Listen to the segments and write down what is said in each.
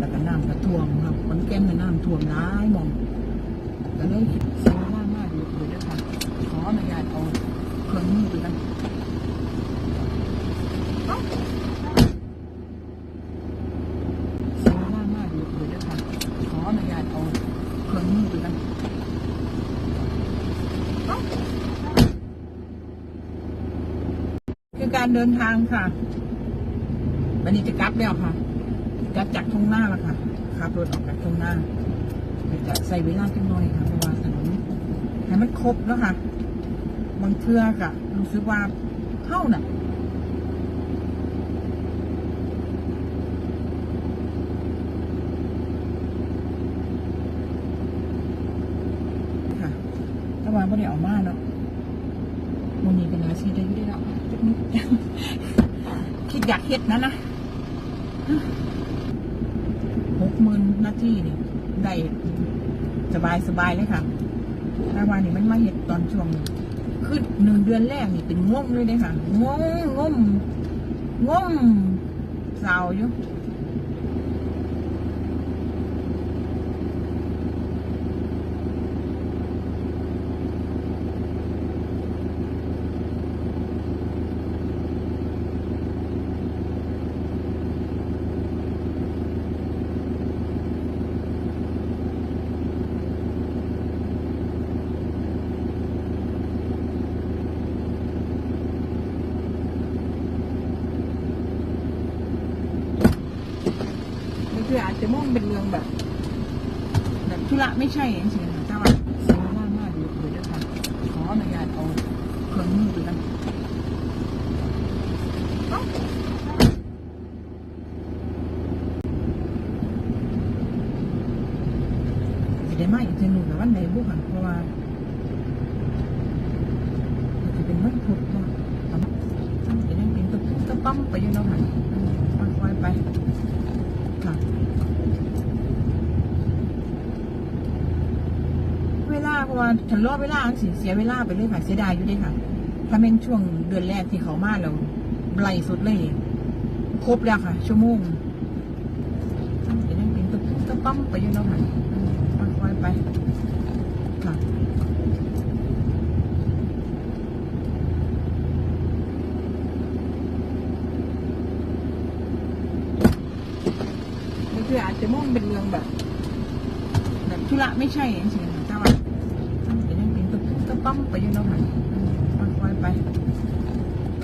แล้วก็น้ำกระท่วมครับขอนแก่นก็น้ำท่วมร้ายหมองก็เลยคิดเสียเวลามากอยู่เลยนะคะขออนุญาตเอาเครื่องมือไปกันเอ้าเสียเวลามากอยู่เลยนะคะขออนุญาตเอาเครื่องมือไปกันเอ้าคือการเดินทางค่ะวันนี้จะกลับแล้วค่ะ กลับจากทุ่งนาแล้วค่ะขับรถออกจากทุ่งนาจะใส่เวลาจังหน่อยค่ะเพราะว่าถนนให้มันครบแล้วค่ะ บางเทื่อค่ะรู้สึกว่าเท่าน่ะค่ะตะว่าไม่ได้ออกมาเนาะมันมีกันนาซีได้ยี่ได้แล้วจักนิดคิดอยากเฮ็ดนะนะ หมื่นนาทีนี่ได้สบายสบายเลยค่ะแต่วันนี่มันมาเห็ดตอนช่วงขึ้นหนึ่งเดือนแรกนี่เป็นง่วงเลยเลยค่ะง่วงง่วงง่วงสาวอยู่ มองเป็นเรื่องแบบ แบบธุระไม่ใช่เองสิค่ะแต่ว่าสียเวลามากอยู่เลยด้วยค่ะขออนุญาตเอาเครื่องมือไปกันเอ้าสิได้มาอีกเทอหนึงแต่วันไหนบุกค่ะเพราะว่าจะเป็นวันพุธเนาะเอามาจะนั่งเป็นตุ๊บตุ๊บปั๊มไปอยู่เนาะค่ะอืมค่อยไปค่ะ เพราะว่าฉันรอเวลาอันสิเสียเวลาไปเลยค่ะเสียดายอยู่ด้วยค่ะ ถ้าเป็นช่วงเดือนแรกที่เขามาเราไล่สุดเลย ครบแล้วค่ะ ชั่วโมงจะนั่งเป็นตุ๊บตุ๊บปั๊มไปอยู่เนาะค่ะค่อยไปค่ะคืออาจจะมองเป็นเรื่องแบบ แบบธุระไม่ใช่เองสิค่ะแต่ว่าจะนั่งเป็นตุ๊บตุ๊บปั๊ม ไปอยู่นาะค่ะอืมค่ไป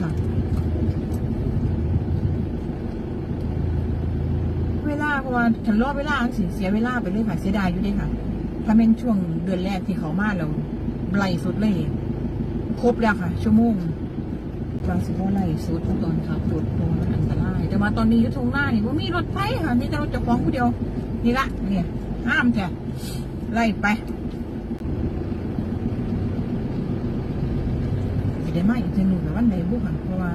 ค่ะเวลาเพราะว่าฉันรอเวลาอันสิเสียเวลาไปเลยค่ะเสียดายอยู่ด้วยค่ะ ถ้าเป็นช่วงเดือนแรกที่เขามาเราไล่สุดเลยครบแล้วค่ะ ชั่วโมงบางสิบว่าไล่สุดตอนขับรถเพราะว่ามันอันตรายแต่ว่าตอนนี้ยุทงหน้านี่ว่ามีรถไฟค่ะมีแต่รถจ้าของผู้เดียว นี่ละเนี่ยห้ามแค่ไล่ไปสิ ได้มาอีกเทอหนึงแต่วันไหนบุกค่ะเพราะว่า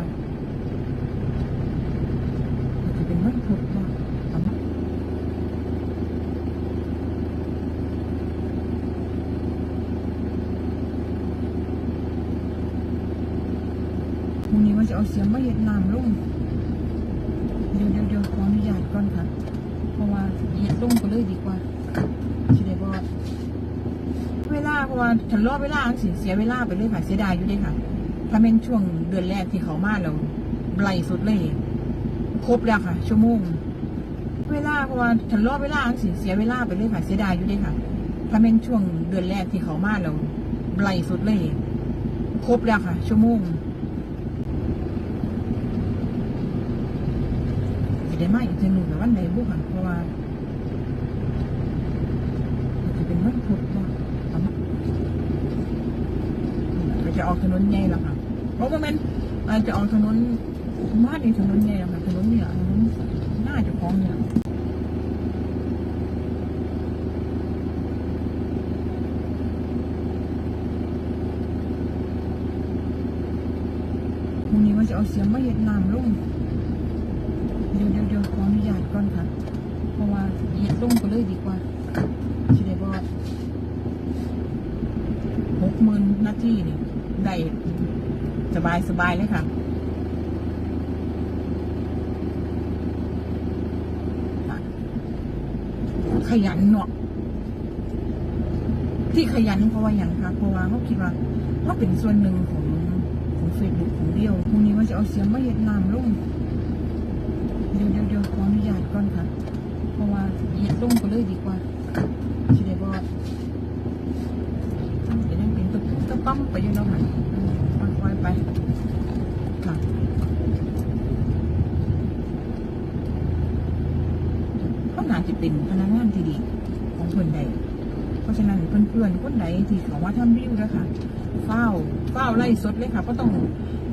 จะเป็นวันพุธเนาะพรุ่งนี้ว่าจะเอาเสียงมาเห็ดน้ำลงเดี๋ยวเดี๋ยวเดี๋ยวขออนุญาตก่อนค่ะ เพราะว่าเห็ดลงก็เลยดีกว่าสิได้บอเวลาเพราะว่าฉันรอเวลาอันสิเสียเวลาไปเลยค่ะเสียดายอยู่ด้วยค่ะ ถ้าเป็นช่วงเดือนแรกที่เขามาเราไล่สุดเลย ครบแล้วค่ะ ชั่วโมง เวลาเพราะว่าฉันรอเวลาสิเสียเวลาไปเลยค่ะเสียดายอยู่ด้วยค่ะ ถ้าเป็นช่วงเดือนแรกที่เขามาเราไล่สุดเลย ครบแล้วค่ะ ชั่วโมงสิได้มาอีกเทอหนึงแต่วันไหนบุกค่ะเพราะว่ามันจะเป็นวันพุธเนาะเอามาก็จะออกถนนใหญ่แล้วค่ะ ราะว่ามันอาจจะออกถนนมาดีถนนใหญ่แล้วค่ะถนนเนี่ยถนนหน้าจะคล้องเนี่ยพรุ่งนี้ว่าจะเอาเสียงมาเห็ดน้ำลงเดี๋ยวเดี๋ยวเดี๋ยวขออนุญาตก่อนค่ะ เพราะว่าเห็ดลงก็เลยดีกว่าสิได้บอกหกหมื่นนาทีนี่ ได้สบายสบายเลยค่ะขยันเนาะที่ขยันเพราะว่าอย่างคะเพราะว่าเขาคิดว่าเขาเป็นส่วนหนึ่งของของเฟซบุ๊กของเดียวพรุ่งนี้ว่าจะเอาเสียงมาเย็ดน้ำลงเดี๋ยวเดี๋ยวเดี๋ยวขออนุญาตก่อนค่ะ เพราะว่าเย็ดลงไปเลยดีกว่าสิได้บอจะได้เปั๊มไปอยู่แล้วค่ะอืมค่อยไปค่ะก็น่าจะเป็นพนักงานที่ดีของเพื่อนใด เพราะฉะนั้นเพื่อนๆคนใดที่เขาว่าทำรีวิวแล้วค่ะเฝ้าเฝ้าไล่สดเลยค่ะก็ต้อง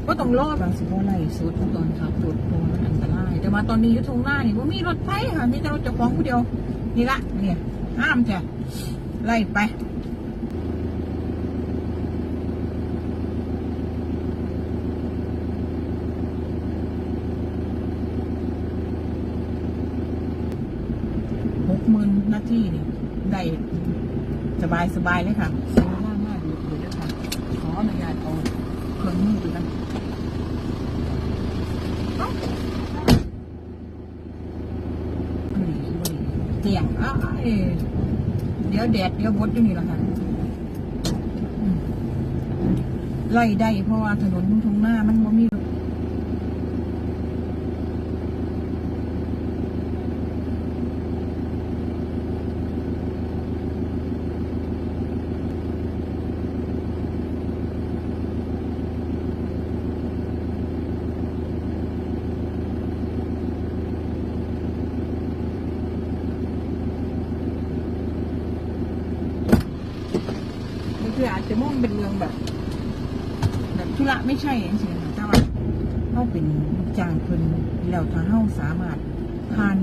ก็ต้องรอบบางสิบไล่สดตอนขับรถเพราะว่ามันอันตราย แต่ว่าตอนนี้ยุทงหน้านี่ว่ามีรถไฟค่ะมีแต่รถจ้าของผู้เดียว นี่ละเนี่ยห้ามจะไล่ไป หนนาที่นี่ได้สบายสบายเลยค่ะใช้เวลามากอยู่เลยค่ะขออนุญาตเอาเครื่องมือไปกันเอ้าบุหรี่บุหรี่เจียงอ้ายเดี๋ยวแดดเดี๋ยวบดอยู่นี่แหละค่ะไล่ได้เพราะว่าถนนทุ่งหน้ามันบ่มี คืออาจจะมองเป็นเรื่องแบบ แบบธุระไม่ใช่จริงๆค่ะแต่ว่าเขาเป็นลูกจ้างเพิ่นแล้วถ้าเฮาสามารถผ่าน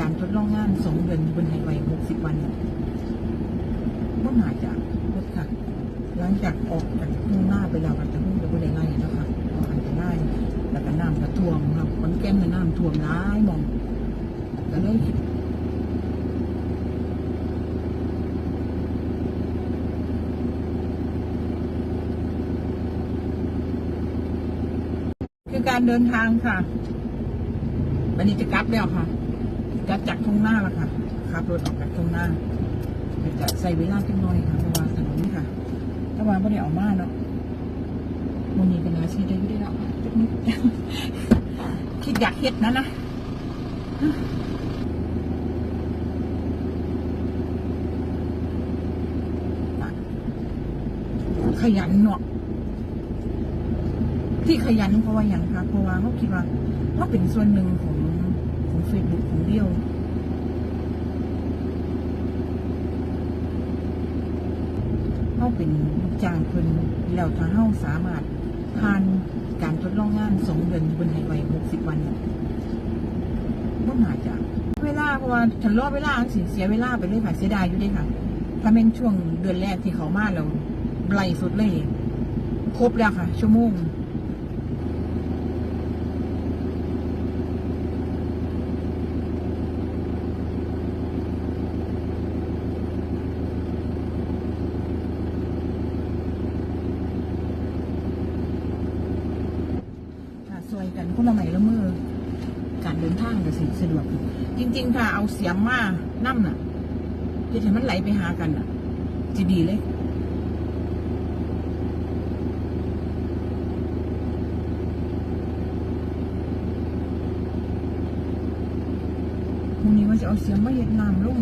การทดลองงานสองเดือนบนไฮไวหกสิบวันเนี่ยก็น่าจะลดค่ะ หลังจากออกจากทุ่งหน้าไปแล้วก็จะพุ่งไปบนไร่แล้วค่ะก็อันตรายแล้วก็น้ำกระท่วมครับมันแก้มในน้ำท่วมร้ายมองก็เลยคิด คือการเดินทางค่ะ วันนี้จะกลับแล้วค่ะกลับจากทุ่งหน้าแล้วค่ะขับรถออกจากทุ่งหน้าจะใส่เวลาจังหน่อยค่ะเพราะว่าถนนนี่ค่ะถ้าว่าไม่ได้ออกมาเนาะวันนี้เป็นอาชีพได้ยุ่ได้แล้วจักนิดคิดอยากเฮ็ดนะนะขยันเนาะ ที่ขยันเพราะว่าอย่างคะเพราะว่าเขาคิดว่าเขาเป็นส่วนหนึ่งของของเฟซบุ๊กของเดียวเขาเป็นลูกจ้างเพิ่นแล้วถ้าเขาสามารถผ่านการทดลองงานสองเดือนบนไฮไวหกสิบวันเนี่ยก็น่าจะเวลาเพราะว่าฉันรอเวลาสิเสียเวลาไปเลยค่ะเสียดายอยู่ด้วยค่ะ ถ้าเป็นช่วงเดือนแรกที่เขามาเราไล่สุดเลยครบแล้วค่ะ ชั่วโมง ค่ะซอยกันคนละไม้ละมือการเดินทางก็สิสะดวกจริง ๆ ถ้าเอาเสียมมานั่น่ะจะให้มันไหลไปหากันอะ จะดีเลยพรุ่งนี้ว่าจะเอาเสียงมาเย็ดน้ำลง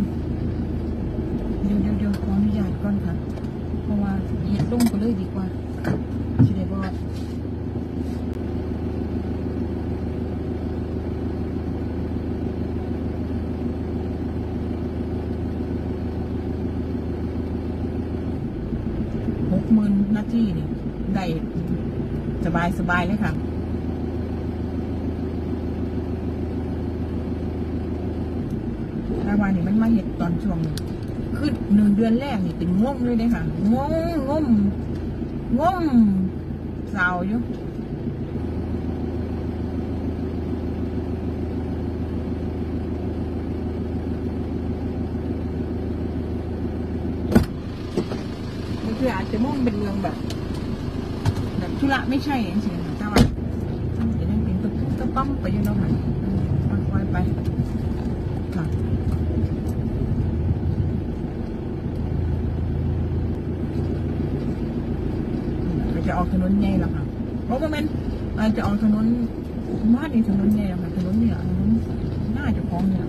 เดี๋ยวเดี๋ยวเดี๋ยวขออนุญาตก่อนค่ะ เพราะว่าเย็ดลงไปเลยดีกว่าสิได้บอ หมื่นนาทีนี่ได้สบายสบายเลยค่ะแต่วันนี้มันมาเห็ดตอนช่วงคือหนึ่งเดือนแรกนี่เป็นง่มเลยเลยค่ะง่มง่มง่มสาวอยู่ ยาอาจะมุ่งเป็นเมืองแบบ แบบธุระไม่ใช่อย่างเช่นแต่ว่าจะนั่งเป็นตุ๊กตุ๊กป้อมไปอยู่เนาะค่ะค่อยไปค่ะจะออกถนนใหญ่แล้วค่ะเพราะว่ามันอาจะออกถนนมาดในถนนใหญ่ค่ะถนนเนี่ยน่าจะพร้อมเนี่ย